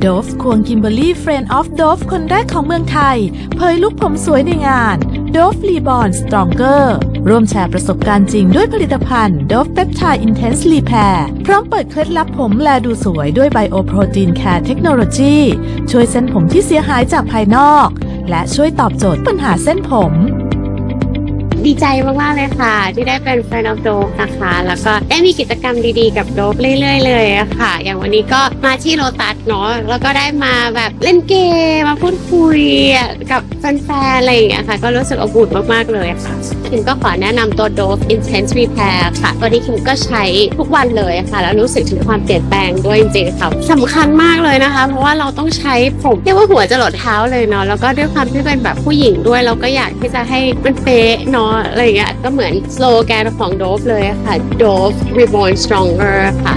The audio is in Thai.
โดฟควงคิมเบอรี่เฟรนด์ออฟโดฟคนแรกของเมืองไทย เผยลุคผมสวยในงานโดฟรีบอนสตรองเกอร์ร่วมแชร์ประสบการณ์จริงด้วยผลิตภัณฑ์โดฟเปปไทด์อินเทนส์รีแพร์พร้อมเปิดเคล็ดลับผมแลดูสวยด้วยไบโอโปรตีนแคร์เทคโนโลยีช่วยเส้นผมที่เสียหายจากภายนอก และช่วยตอบโจทย์ปัญหาเส้นผม ดีใจมากๆเลยค่ะ ที่ได้เป็นแฟนของโดนะคะ แล้วก็ได้มีกิจกรรมดีๆกับโดบเรื่อยๆเลยอะค่ะ อย่างวันนี้ก็มาที่โลตัสเนาะแล้วก็ได้มาแบบเล่นเกมมาพูดคุยกับแฟนๆอะไรอย่างเงี้ยค่ะ ก็รู้สึกอบอุ่นมากๆเลยค่ะ คิมก็ขอแนะนำตัว Dove Intense Repair ค่ะ ตัวนี้คิมก็ใช้ทุกวันเลยค่ะ แล้วรู้สึกถึงความเปลี่ยนแปลงด้วยจริงๆค่ะสำคัญมากเลยนะคะ เพราะว่าเราต้องใช้ผมเรียกว่าหัวจะหลดเท้าเลยเนาะแล้วก็ด้วยความที่เป็นแบบผู้หญิงด้วย เราก็อยากที่จะให้มันเป๊ะเนาะอะไรอย่างเงี้ยก็เหมือนสโลแกนของ Dove เลยค่ะ Dove Reborn Stronger ค่ะ